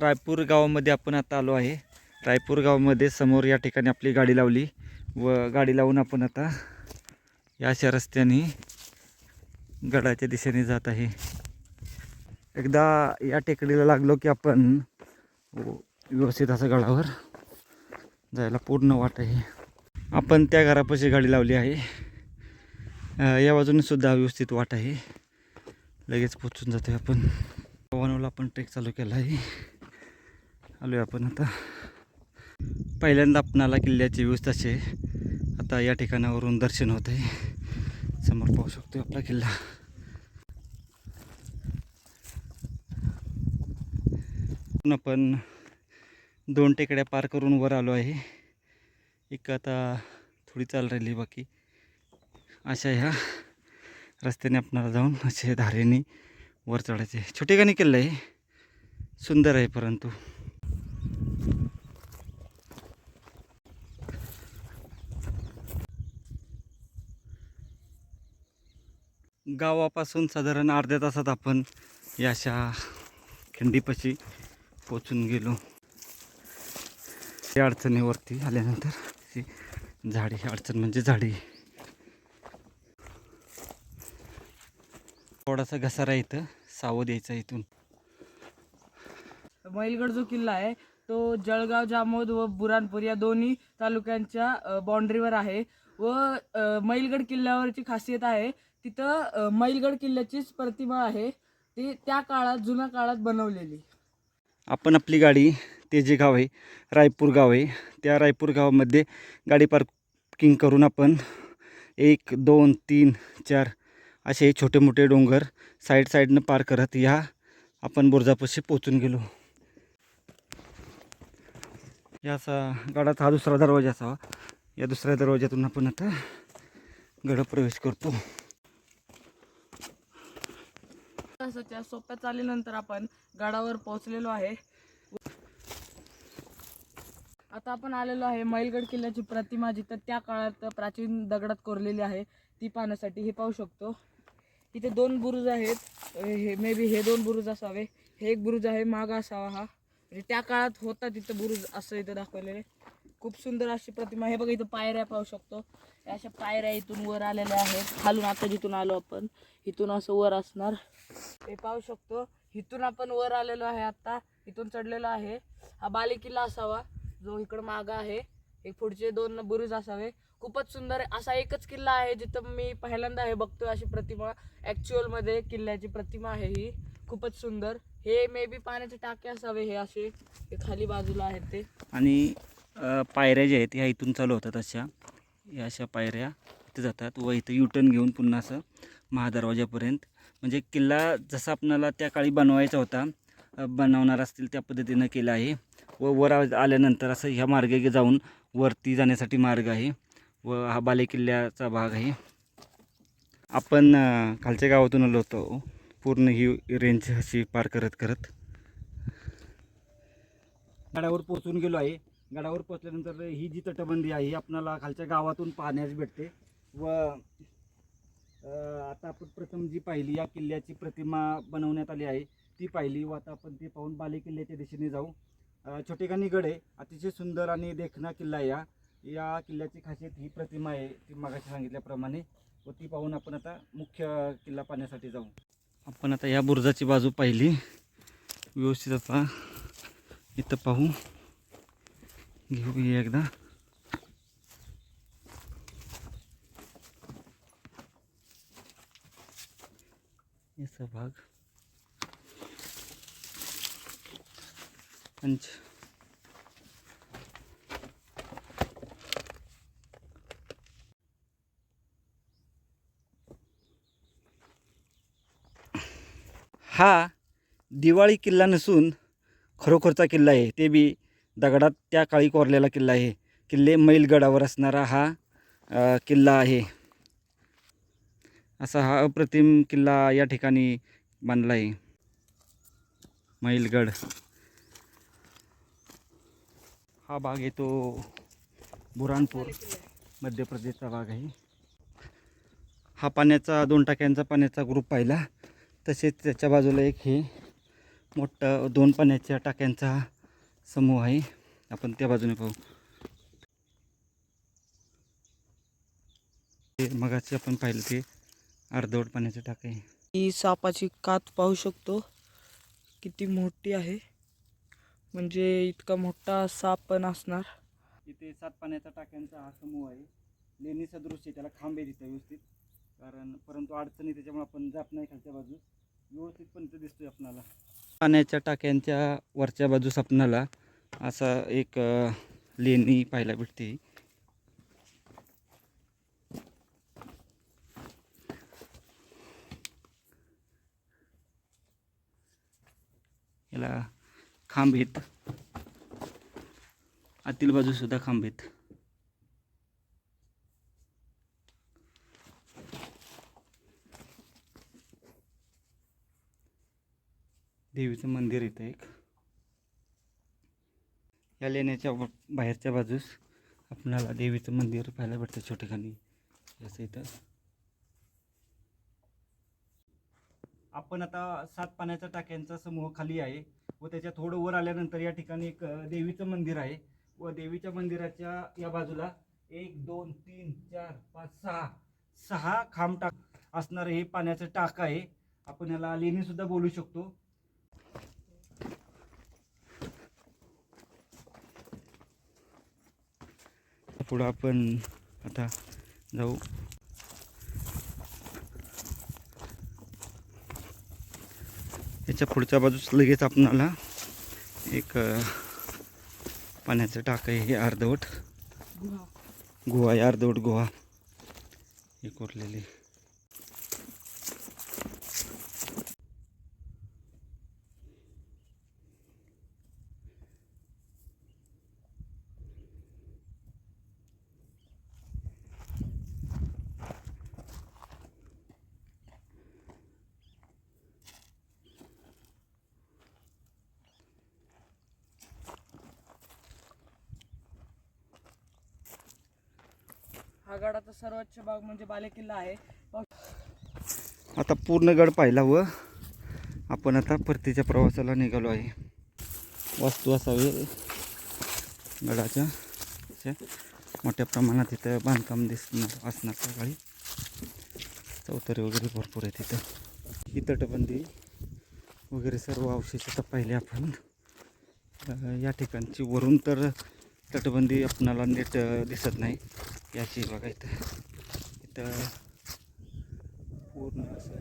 रायपूर गावामध्ये आपण आता आलो आहे. रायपूर गावामध्ये समोर या ठिकाणी आपली गाडी लावली व गाडी लावून आपण आता या अशा रस्त्याने गडाच्या दिशेने जात आहे. एकदा या टेकडीला लागलो की आपण व्यवस्थित असं गडावर जायला पूर्ण वाट आहे. आपण त्या घरापाशी गाडी लावली आहे. या बाजूने सुद्धा व्यवस्थित वाट आहे. लगेच पोचून आहे आपण. पवनवला आपण ट्रेक चालू केला आहे. आलोय आपण आता. पहिल्यांदा आपणाला किल्ल्याची व्यवस्था अशी आहे. आता या ठिकाणावरून दर्शन होत आहे. समोर पाहू शकतो आपला किल्ला. पण आपण दोन टेकड्या पार करून वर आलो आहे. एक आता थोडी चाल राहिली बाकी. अशा ह्या रस्त्याने आपणाला जाऊन असे धारेने वर चढायचे. छोटे गाणी किल्ला आहे? सुंदर आहे परंतु. गावापासून साधारण अर्ध्या तासात आपण या अशा खिंडीपाशी पोचून गेलो. या अडचणीवरती आल्यानंतर झाडी ही अडचण म्हणजे झाडी. थोडासा घसारा इथं सावध यायचा इथून. मैलगड जो किल्ला आहे तो जळगाव जामोद व बुरानपूर या दोन्ही तालुक्यांच्या बाउंड्रीवर आहे. व मैलगड किल्ल्यावरची खासियत आहे तिथं मैलगड किल्ल्याचीच प्रतिमा आहे. ती त्या काळात जुन्या काळात बनवलेली. आपण आपली गाडी ते जे गाव आहे रायपूर गाव आहे त्या रायपूर गावामध्ये गाडी पार्किंग करून आपण एक दोन तीन चार असे छोटे मोठे डोंगर साईड साईडनं पार करत ह्या आपण बुरजापाशी पोचून गेलो. या असा गडाचा हा दुसरा दरवाजा असावा. या दुसऱ्या दरवाज्यातून आपण आता गड प्रवेश करतो. तासाच्या सोप्या चालीनंतर आपण गडावर पोहोचलेलो आहे. आता आपण आलेलो आहे मैलगड किल्ल्याची प्रतिमा जिथं त्या काळात प्राचीन दगडात कोरलेली आहे. ती पाहण्यासाठी हे पाहू शकतो. इथे दोन बुरुज आहेत. हे मे बी हे दोन बुरुज असावे. हे एक बुरुज आहे मागा असावा हा. म्हणजे त्या काळात होता तिथं बुरुज असं इथं दाखवलेले खूप सुंदर अशी प्रतिमा हे बघा इथं पायऱ्या पाहू शकतो. अशा पायऱ्या इथून वर आलेल्या आहेत. खालून आता जिथून आलो आपण इथून असं वर असणार. हे पाहू शकतो. इथून आपण वर आलेलो आहे आता. इथून चढलेलो आहे. हा बाली किल्ला असावा. जो इकडं मागा आहे. एक पुढचे दोन बुरुज असावे. खूपच सुंदर असा एकच किल्ला आहे जिथं मी पहिल्यांदा हे बघतोय अशी प्रतिमा. ऍक्च्युअलमध्ये किल्ल्याची प्रतिमा आहे ही. खूपच सुंदर. हे मे बी पाण्याचे टाके असावे हे असे. खाली बाजूला आहेत ते. आणि पायऱ्या ज्या आहेत ह्या इथून चालू होतात अशा. या अशा पायऱ्या इथं जातात व इथं युटर्न घेऊन पुन्हा असं महादरवाजापर्यंत म्हणजे किल्ला जसा आपणाला त्या काळी बनवायचा होता बनवणार असतील त्या पद्धतीनं केला आहे. व वर आल्यानंतर असं ह्या मार्गे जाऊन वरती जाण्यासाठी मार्ग आहे. व हा बाले किल्ल्याचा भाग आहे. आपण खालच्या गावातून आलो होतो. पूर्ण ही रेंज अशी पार करत करत. गडावर पोचून गेलो आहे. गडावर पोचल्यानंतर ही जी तटबंदी आहे ही आपणाला खालच्या गावातून पाहण्यास भेटते. व आता आपण प्रथम जी पाहिली या किल्ल्याची प्रतिमा बनवण्यात आली आहे ती पाहिली. व आता आपण ती पाहून बाले किल्ल्याच्या दिशेने जाऊ. छोटेखानी गड आहे. अतिशय सुंदर आणि देखणा किल्ला आहे या. या किल्ल्याची खासियत ही प्रतिमा आहे ती मागाशी सांगितल्याप्रमाणे. व ती पाहून आपण आता मुख्य किल्ला पाहण्यासाठी जाऊ. आपण आता या बुरुजाची बाजू पाहिली. व्यवस्थित आता इथं पाहू. घेऊया एकदा. याचा भाग. पंच. हा दिवाळी किल्ला नसून खरोखरचा किल्ला आहे. ते बी दगडात त्या काळी कोरलेला किल्ला आहे. किल्ले मैलगडावर असणारा हा किल्ला आहे. असा हा अप्रतिम किल्ला या ठिकाणी बांधला आहे. मैलगड. हा भाग येतो बुरानपूर मध्य प्रदेशचा भाग आहे. हा पाण्याचा दोन टाक्यांचा पाण्याचा ग्रुप पाहिला. तसेच त्याच्या बाजूला एक हे मोठं दोन पाण्याच्या टाक्यांचा समूह आहे. आपण त्या बाजूने पाहू. ते आपण पाहिलं ते अर्धवट पाण्याचे टाके ही सापाची कात पाहू शकतो. किती मोठी आहे. म्हणजे इतका मोठा साप पण असणार. इथे सात पाण्याच्या टाक्यांचा हा समूह आहे. लेणी सदृश आहे त्याला खांबे तिथं व्यवस्थित. कारण परंतु अडचणी त्याच्यामुळे आपण जात नाही खालच्या बाजूस. व्यवस्थित पण ते दिसतोय आपणाला. पाण्याच्या टाक्यांच्या वरच्या बाजूस आपणाला असा एक लेणी पाहायला भेटते. याला खांब आहेत. आतील बाजूसुद्धा खांब आहेत. देवीचं मंदिर इथं एक. या लेण्याच्या बाहेरच्या बाजूस आपणाला देवीचं मंदिर पाहायला भेटतं छोटेखानी जसं इथं. आपण आता सात पाण्याच्या टाक्यांचा समूह खाली आहे व त्याच्या थोडं वर आल्यानंतर या ठिकाणी एक देवीचं मंदिर आहे. व देवीच्या मंदिराच्या या बाजूला एक दोन तीन चार पाच सहा सहा खांब टाक असणारं हे पाण्याचं टाक आहे. आपण याला लेणीसुद्धा बोलू शकतो. पुढं आपण आता जाऊ. याच्या पुढच्या बाजूस लगेच आपणाला एक पाण्याचं टाक आहे हे अर्धवट. गुहा. आहे अर्धवट गुहा. हे कोरलेली. गडाचा सर्वोच्च भाग म्हणजे बालेकिल्ला आहे. आता पूर्ण गड पाहिला व आपण आता परतीच्या प्रवासाला निघालो आहे. वास्तू असावी. गडाच्या मोठ्या प्रमाणात इथं बांधकाम दिसणार असणार सकाळी. चौतरी वगैरे भरपूर आहे तिथं. ही तटबंदी वगैरे सर्व अवशेष आता पाहिले आपण. या ठिकाणची वरून तर तटबंदी आपणाला नीट दिसत नाही. याची बघा इथं. इथं पूर्ण असं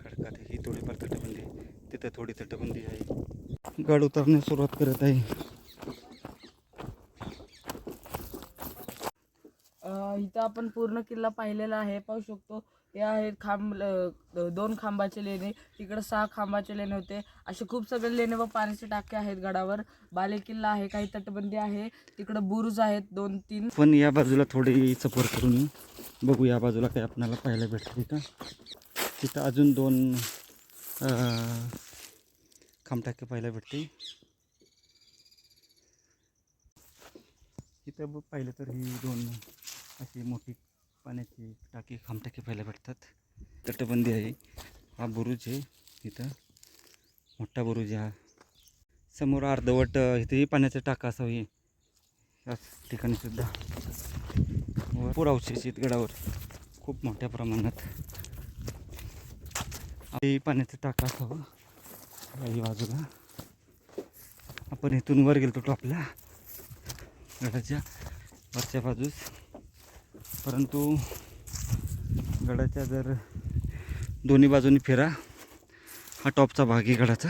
खडकात ही थोडीफार तटबंदी आहे. तिथं थोडी तटबंदी आहे. गड उतरण्यास सुरुवात करत आहे. इथं आपण पूर्ण किल्ला पाहिलेला आहे. पाहू शकतो. हे आहेत खांब दोन खांबाचे लेणे. तिकडं सहा खांबाचे लेणे होते. असे खूप सगळे लेणे व पाण्याचे टाके आहेत गडावर. बालेकिल्ला आहे काही तटबंदी आहे. तिकडं बुरुज आहेत दोन तीन. पण या बाजूला थोडी सफर करून बघू या बाजूला काही आपल्याला पाहायला भेटतं तिथं. तिथं अजून दोन खांब खांबटाके पाहायला भेटते इथं पाहिलं तर ही दोन अशी मोठी पाण्याची टाकी खांबटाकी पाहायला भेटतात. तटबंदी आहे. हा बुरुज आहे इथं. मोठा बुरुज हा. समोर अर्धवट इथेही पाण्याचा टाका असावी. याच ठिकाणी सुद्धा. भरपूर अवशेष गडावर. खूप मोठ्या प्रमाणात. हे पाण्याचं टाका असावं. काही बाजूला. आपण इथून वर गेलो टॉपला गडाच्या वरच्या बाजूस. परंतु गडाच्या जर दोन्ही बाजूनी फिरा हा टॉपचा भाग आहे गडाचा.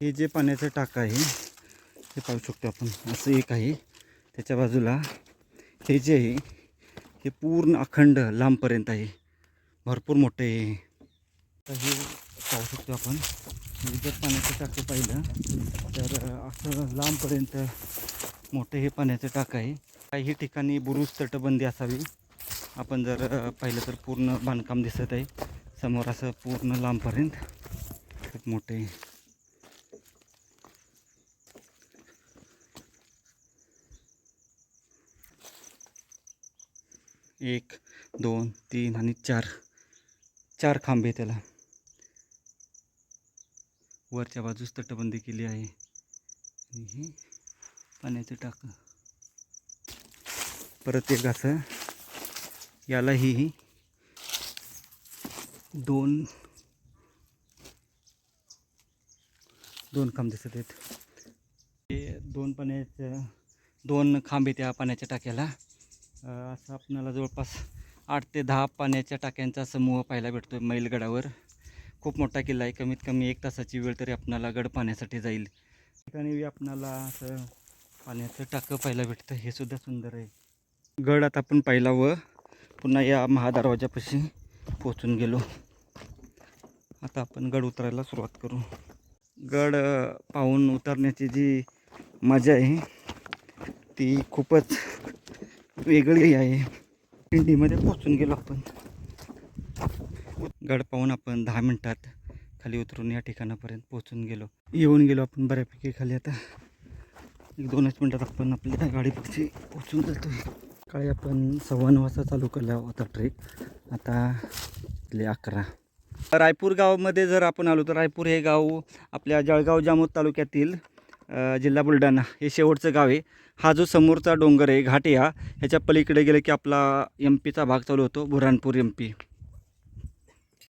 हे जे पाण्याचं टाकं आहे हे पाहू शकतो आपण. असं एक आहे. त्याच्या बाजूला हे जे आहे हे पूर्ण अखंड लांबपर्यंत आहे. भरपूर मोठं आहे तर हे पाहू शकतो आपण. जर पाण्याचं टाकं पाहिलं तर असं लांबपर्यंत मोठं हे पाण्याचं टाकं आहे. काही ठिकाणी बुरुज तटबंदी असावी. आपण जर पाहिलं तर पूर्ण बांधकाम दिसत आहे. समोर असं पूर्ण लांबपर्यंत खूप मोठे एक दोन तीन आणि चार चार खांबे त्याला. वरच्या बाजूस तटबंदी केली आहे. आणि हे पाण्याचं टाकं. परत एक असं. यालाही दोन दोन खांब दिसत आहेत. हे दोन पाण्याचं दोन खांब त्या पाण्याच्या टाक्याला. असं आपणाला जवळपास आठ ते दहा पाण्याच्या टाक्यांचा समूह पाहायला भेटतो मैलगडावर. खूप मोठा किल्ला आहे. कमीत कमी एक तासाची वेळ तरी आपणाला गड पाण्यासाठी जाईल. ठिकाणी आपणाला असं पाण्याचं टाकं पाहायला भेटतं. हे सुद्धा सुंदर आहे. गड आता आपण पाहिला व पुन्हा या महादरवाजापाशी पोचून गेलो. आता आपण गड उतरायला सुरुवात करू. गड पाहून उतरण्याची जी मजा आहे ती खूपच वेगळी आहे. पिंडीमध्ये पोचून गेलो आपण. गड पाहून आपण दहा मिनटात खाली उतरून या ठिकाणापर्यंत पोचून गेलो. येऊन गेलो आपण बऱ्यापैकी खाली. आता एक दोनच मिनटात आपण आपल्या गाडीपाशी पोचून जातो सकाळी आपण सव्वा नऊ वाजता चालू केला होता ट्रेक आता ले अकरा. रायपूर गावामध्ये जर आपण आलो तर रायपूर हे गाव आपल्या जळगाव जामोद तालुक्यातील जिल्हा बुलढाणा हे शेवटचं गाव आहे. हा जो समोरचा डोंगर आहे घाटिया ह्याच्या पलीकडे गेलं की आपला एम पीचा भाग चालू होतो बुऱ्हाणपूर एम पी